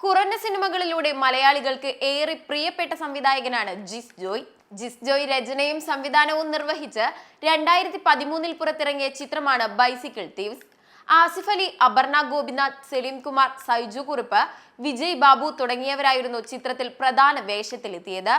കുറഞ്ഞ സിനിമകളിലൂടെ മലയാളികൾക്ക് ഏറെ പ്രിയപ്പെട്ട സംവിധായകനാണ് ജിസ് ജോയ്. ജിസ് ജോയ് രചനയും സംവിധാനവും നിർവഹിച്ച് രണ്ടായിരത്തി പതിമൂന്നിൽ പുറത്തിറങ്ങിയ ചിത്രമാണ് ബൈസിക്കിൾ തീവ്സ് ആസിഫ് അലി അപർണ ഗോപിനാഥ് സലീം കുമാർ സൈജു കുറുപ്പ് വിജയ് ബാബു തുടങ്ങിയവരായിരുന്നു ചിത്രത്തിൽ പ്രധാന വേഷത്തിലെത്തിയത്.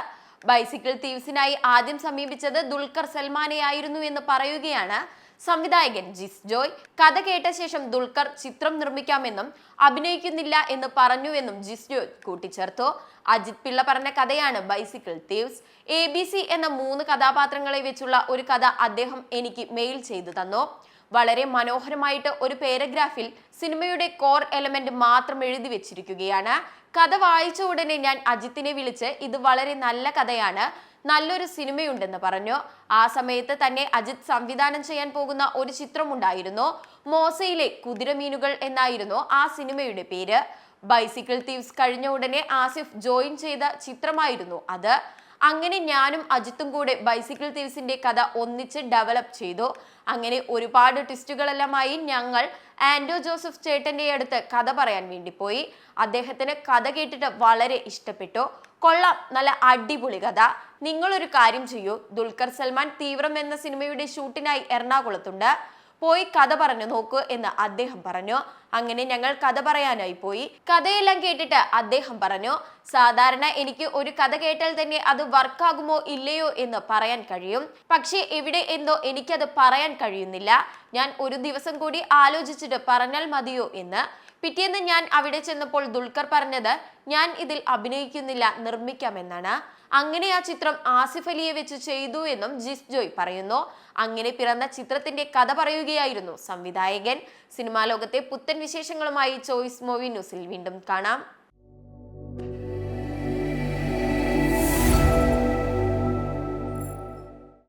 ബൈസിക്കിൾ തീവ്സിനായി ആദ്യം സമീപിച്ചത് ദുൽഖർ സൽമാനെയായിരുന്നു എന്ന് പറയുകയാണ് സംവിധായകൻ ജിസ് ജോയ് കഥ കേട്ട ശേഷം ദുൽഖർ ചിത്രം നിർമ്മിക്കാമെന്നും അഭിനയിക്കുന്നില്ല എന്ന് പറഞ്ഞുവെന്നും ജിസ് ജോയ് കൂട്ടിച്ചേർത്തു. അജിത് പിള്ള പറഞ്ഞ കഥയാണ് ബൈസിക്കിൾ തീവ്സ് എ എന്ന മൂന്ന് കഥാപാത്രങ്ങളെ വെച്ചുള്ള ഒരു കഥ അദ്ദേഹം എനിക്ക് മെയിൽ ചെയ്തു തന്നു. വളരെ മനോഹരമായിട്ട് ഒരു പാരഗ്രാഫിൽ സിനിമയുടെ കോർ എലമെന്റ് മാത്രം എഴുതി വെച്ചിരിക്കുകയാണ്. കഥ വായിച്ച ഉടനെ ഞാൻ അജിത്തിനെ വിളിച്ച് ഇത് വളരെ നല്ല കഥയാണ് നല്ലൊരു സിനിമയുണ്ടെന്ന് പറഞ്ഞു. ആ സമയത്ത് തന്നെ അജിത് സംവിധാനം ചെയ്യാൻ പോകുന്ന ഒരു ചിത്രമുണ്ടായിരുന്നു മോസയിലെ കുതിരമീനുകൾ എന്നായിരുന്നു ആ സിനിമയുടെ പേര്. ബൈസിക്കിൾ തീവ്സ് കഴിഞ്ഞ ഉടനെ ആസിഫ് ജോയിൻ ചെയ്ത ചിത്രമായിരുന്നു അത്. അങ്ങനെ ഞാനും അജിത്തും കൂടെ ബൈസിക്കിൾ തീവ്സിന്റെ കഥ ഒന്നിച്ച് ഡെവലപ്പ് ചെയ്തു. അങ്ങനെ ഒരുപാട് ട്വിസ്റ്റുകളെല്ലാമായി ഞങ്ങൾ ആൻഡോ ജോസഫ് ചേട്ടന്റെ അടുത്ത് കഥ പറയാൻ വേണ്ടി പോയി. അദ്ദേഹത്തിന് കഥ കേട്ടിട്ട് വളരെ ഇഷ്ടപ്പെട്ടു. കൊള്ളാം നല്ല അടിപൊളി കഥ. നിങ്ങളൊരു കാര്യം ചെയ്യൂ. ദുൽഖർ സൽമാൻ തീവ്രം എന്ന സിനിമയുടെ ഷൂട്ടിനായി എറണാകുളത്തുണ്ട്. പോയി കഥ പറഞ്ഞു നോക്കൂ എന്ന് അദ്ദേഹം പറഞ്ഞു. അങ്ങനെ ഞങ്ങൾ കഥ പറയാനായി പോയി. കഥയെല്ലാം കേട്ടിട്ട് അദ്ദേഹം പറഞ്ഞു സാധാരണ എനിക്ക് ഒരു കഥ കേട്ടാൽ തന്നെ അത് വർക്കാകുമോ ഇല്ലയോ എന്ന് പറയാൻ കഴിയും. പക്ഷേ എവിടെ എന്തോ എനിക്കത് പറയാൻ കഴിയുന്നില്ല. ഞാൻ ഒരു ദിവസം കൂടി ആലോചിച്ചിട്ട് പറഞ്ഞാൽ മതിയോ എന്ന്. പിറ്റേന്ന് ഞാൻ അവിടെ ചെന്നപ്പോൾ ദുൽഖർ പറഞ്ഞത് ഞാൻ ഇതിൽ അഭിനയിക്കുന്നില്ല നിർമ്മിക്കാമെന്നാണ്. അങ്ങനെ ആ ചിത്രം ആസിഫ് അലിയെ വെച്ച് ചെയ്തു എന്നും ജിസ് ജോയ് പറയുന്നു. അങ്ങനെ പിറന്ന ചിത്രത്തിന്റെ കഥ നൽകുകയായിരുന്നു സംവിധായകൻ സിനിമാ ലോകത്തെ പുത്തൻ വിശേഷങ്ങളുമായി ചോയ്സ് മൂവി ന്യൂസിൽ വീണ്ടും കാണാം.